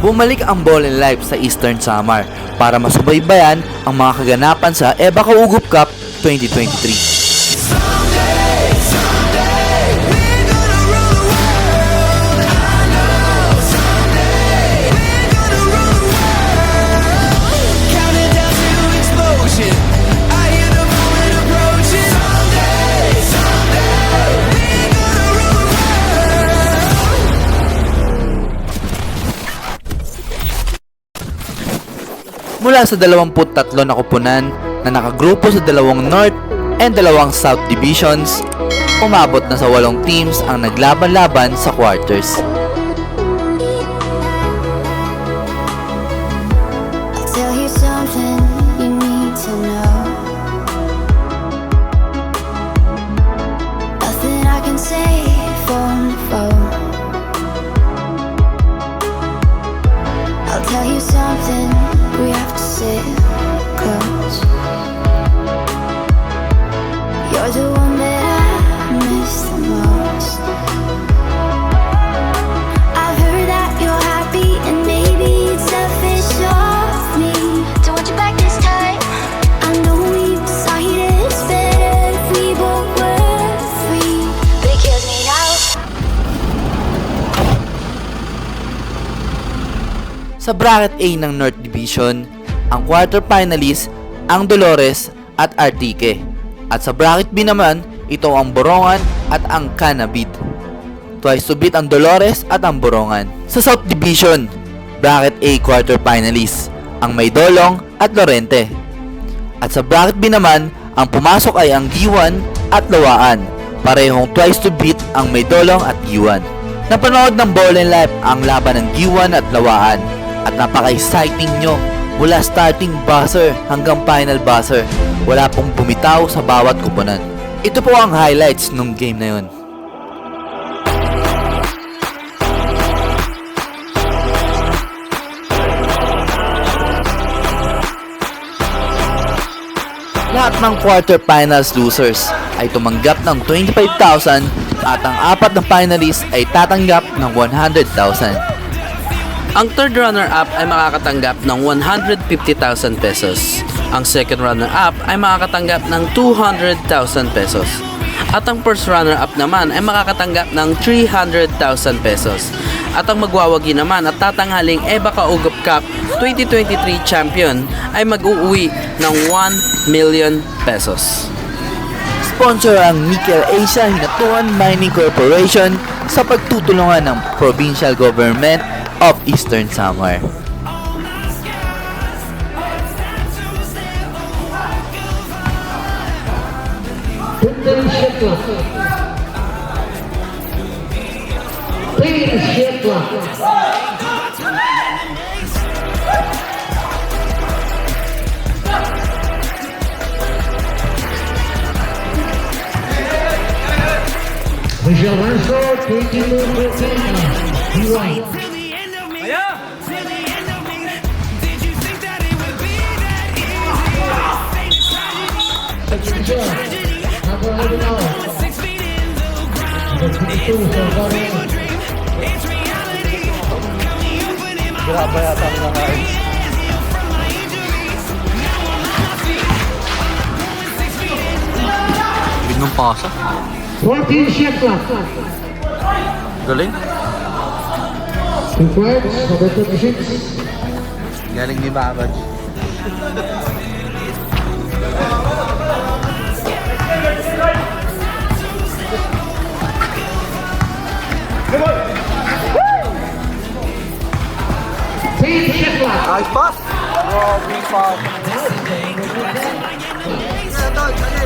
bumalik ang Ball and Life sa Eastern Samar para masubaybayan ang mga kaganapan sa EBA Kaugup Cup 2023. Mula sa 23 na kupunan na nakagrupo sa dalawang North and dalawang South Divisions, umabot na sa walong teams ang naglaban-laban sa quarters. Sa bracket A ng North Division, ang quarterfinalists ang Dolores at Artique. At sa bracket B naman, ito ang Borongan at ang Canabit. Twice to beat ang Dolores at ang Borongan. Sa South Division, bracket A quarterfinalists ang Maydolong at Lorente. At sa bracket B naman, ang pumasok ay ang Giwan at Lawaan. Parehong twice to beat ang Maydolong at Giwan. Napanood ng Ball and Life ang laban ng Giwan at Lawaan at napaka-exciting nyo mula starting buzzer hanggang final buzzer. Wala pong bumitaw sa bawat kupunan. Ito po ang highlights nung game na yun. Lahat ng quarterfinals losers ay tumanggap ng 25,000 at ang apat na finalists ay tatanggap ng 100,000. Ang third runner-up ay makakatanggap ng 150,000 pesos. Ang second runner-up ay makakatanggap ng 200,000 pesos. At ang first runner-up naman ay makakatanggap ng 300,000 pesos. At ang magwawagi naman at tatanghaling EBA Kaugup Cup 2023 champion ay mag-uuwi ng 1 million pesos. Sponsor ang Nickel Asia Hinatuan Mining Corporation sa pagtutulungan ng Provincial Government up Eastern somewhere. Please, Shepard. Vigilância tem que nos proteger. E aí? Grabe yata ang nakain. Bignong pasa. 14 świetla. Galing. Two points, number 26. Galing ni Babaj. I on. Nice pass.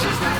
she's not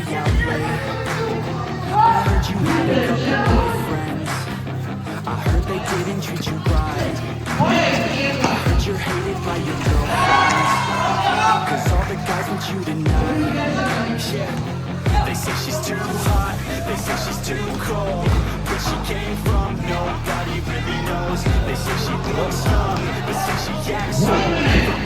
stay out late. I heard you had a couple boyfriends. I heard they didn't treat you right. I heard you're hated by your girlfriends. Cause all the guys want you tonight. They say she's too hot, they say she's too cold. Where she came from, nobody really knows. They say she looks young, but say she acts old.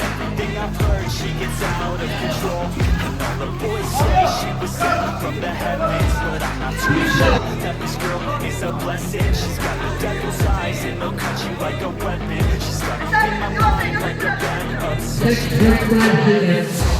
Everything I've heard, she gets out of control. And all the boys she was sent from the heavens, but I'm not too sure that this girl is a blessing. She's got the devil's eyes, and they'll cut you like a weapon. She's got me in my mind like a bad obsession.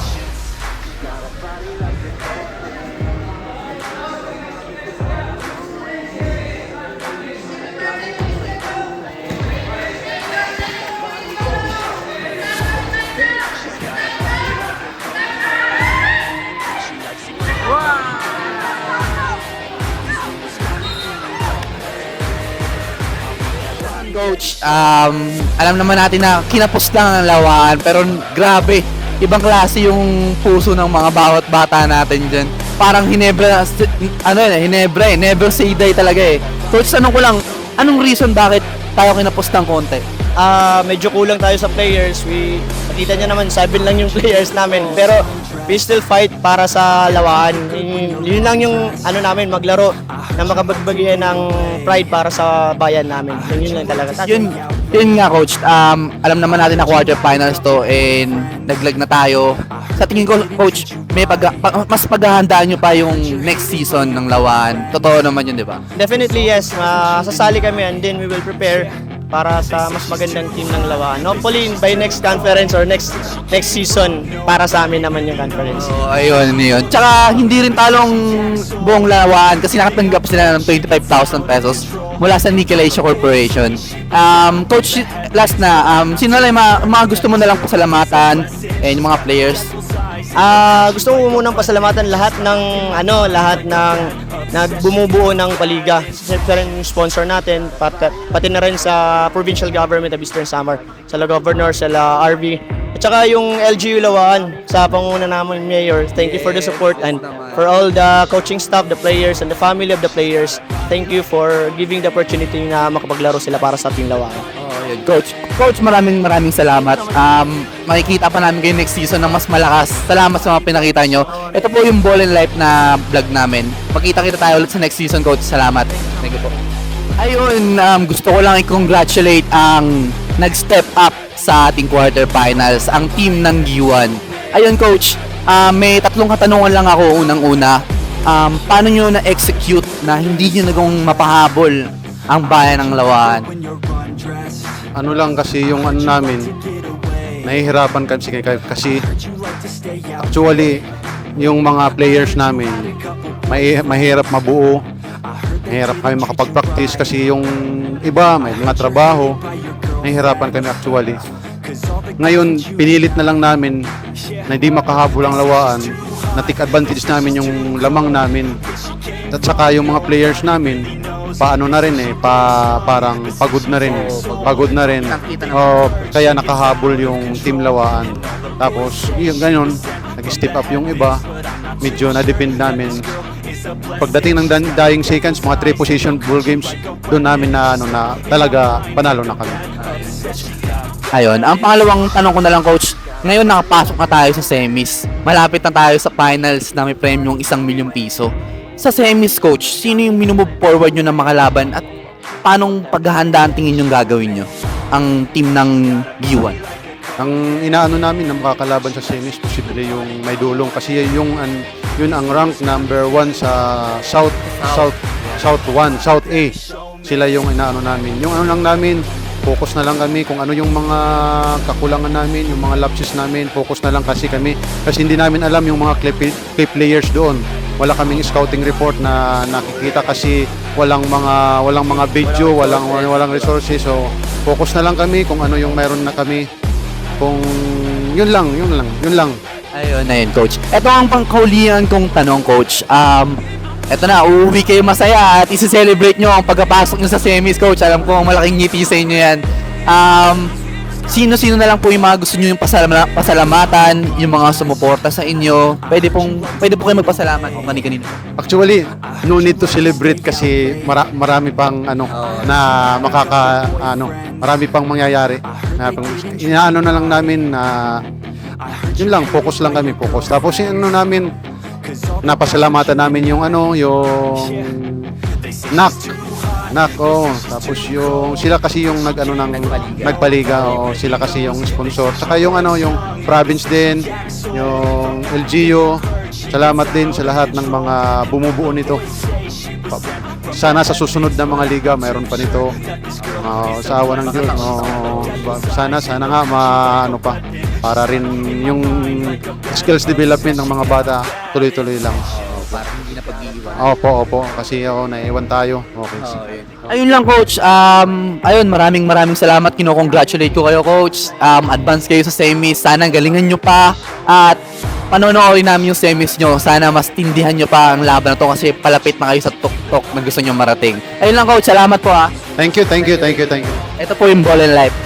Coach, um, alam naman natin na kinapos lang ang lawan, pero grabe, ibang klase yung puso ng mga bawat bata natin dyan. Parang Hinebra, ano yun, eh, Hinebra eh, never say die talaga eh. Coach, tanong ko lang, anong reason bakit tayo kinapos ng konti? Ah, medyo kulang tayo sa players. We nakita niyo naman, seven lang yung players namin. Pero we still fight para sa lawaan. Yun, yun lang yung ano namin, maglaro na makabagbagyan ng pride para sa bayan namin. Yun, yun lang talaga. Yun, yun nga coach, um, alam naman natin na quarterfinals to and naglag na tayo. Sa tingin ko coach, may pag, pa- mas paghahandaan nyo pa yung next season ng Lawan. Totoo naman yun, di ba? Definitely yes, uh, sasali kami and then we will prepare para sa mas magandang team ng Lawaan. Hopefully by next conference or next next season para sa amin naman yung conference. So, ayun, yun. Tsaka, hindi rin talong buong Lawan kasi nakatanggap sila ng 25,000 pesos mula sa Nickel Asia Corporation. Um, coach, last na, um, sino lang yung mga, mga gusto mo na lang pasalamatan and yung mga players? Ah, gusto ko munang pasalamatan lahat ng ano, lahat ng nagbumubuo ng paliga. Siyempre rin sponsor natin, pati, pati na rin sa provincial government of Eastern Samar, sa la governor, sa la RV. At saka yung LGU Lawaan, sa panguna namin mayor, thank you for the support and for all the coaching staff, the players, and the family of the players, thank you for giving the opportunity na makapaglaro sila para sa ating Lawaan. Oh, yun. Coach, Coach, maraming maraming salamat. Um, makikita pa namin kayo next season ng mas malakas. Salamat sa mga pinakita nyo. Ito po yung Ball and Life na vlog namin. Magkita-kita tayo ulit sa next season, Coach. Salamat. Thank you po. Ayun, um, gusto ko lang i-congratulate ang nag-step up sa ating quarterfinals, ang team ng Giwan. Ayun, Coach, um, may tatlong katanungan lang ako unang-una. Um, paano nyo na-execute na hindi nyo nagong mapahabol ang bayan ng Lawan? Ano lang kasi yung ano namin, nahihirapan kasi kasi actually yung mga players namin may mahirap mabuo. Mahirap kami makapag-practice kasi yung iba may mga trabaho. Nahihirapan kami actually. Ngayon, pinilit na lang namin na hindi makahabol ang lawaan. Na take advantage namin yung lamang namin. At saka yung mga players namin, paano na rin eh, pa, parang pagod na rin eh. Pagod na rin. Oh, kaya nakahabol yung team lawaan. Tapos, yung ganyan, nag-step up yung iba. Medyo na-depend namin. Pagdating ng dying seconds, mga 3 position ball games, doon namin na ano na talaga panalo na kami. Ayun, ang pangalawang tanong ko na lang coach, ngayon nakapasok na tayo sa semis. Malapit na tayo sa finals na may premyong isang milyong piso. Sa semis coach, sino yung minumove forward nyo na makalaban at paanong paghahanda ang tingin yung gagawin nyo? Ang team ng Giwan. Ang inaano namin na makakalaban sa semis, posible yung may dulong kasi yung an, yun ang rank number 1 sa South South South 1, South A. Sila yung inaano namin. Yung ano lang namin, focus na lang kami kung ano yung mga kakulangan namin, yung mga lapses namin, focus na lang kasi kami kasi hindi namin alam yung mga clay players doon. Wala kaming scouting report na nakikita kasi walang mga walang mga video, walang walang resources. So focus na lang kami kung ano yung meron na kami kung yun lang, yun lang, yun lang. Ayun, ayun coach. Ito ang pangkaulihan kong tanong coach. Um, eto na, uuwi kayo masaya at isi-celebrate nyo ang pagkapasok nyo sa semis coach. Alam ko malaking ngiti sa inyo yan. Um, sino-sino na lang po yung mga gusto nyo yung pasalama- pasalamatan, yung mga sumuporta sa inyo. Pwede pong, pwede po kayo magpasalamat kung kani-kanino. Actually, no need to celebrate kasi mara- marami pang ano na makaka ano, marami pang mangyayari. Na inaano na lang namin na yun lang, focus lang kami, focus. Tapos yung ano namin, napasalamatan namin yung ano, yung NAC. NAC, oh. Tapos yung, sila kasi yung nag, ano, ng, nagpaliga, oh. Sila kasi yung sponsor. Saka yung ano, yung province din, yung LGU. Salamat din sa lahat ng mga bumubuo nito. Sana sa susunod na mga liga, mayroon pa nito. Uh, sa awa ng Diyos. ba- sana, sana nga, ma, ano pa, para rin yung skills development ng mga bata, tuloy-tuloy lang. Parang hindi na pag-iiwan. Opo, opo. Kasi ako, naiwan tayo. Okay. Ayun lang coach. Um, ayun, maraming maraming salamat. Kino-congratulate ko kayo coach. Um, advance kayo sa semis. Sana galingan nyo pa. At panonoodin namin yung semis nyo. Sana mas tindihan nyo pa ang laban na to kasi palapit na kayo sa tok-tok na gusto nyo marating. Ayun lang coach. Salamat po ha. Thank you, thank you, thank you, thank you. Ito po yung Ball and Life.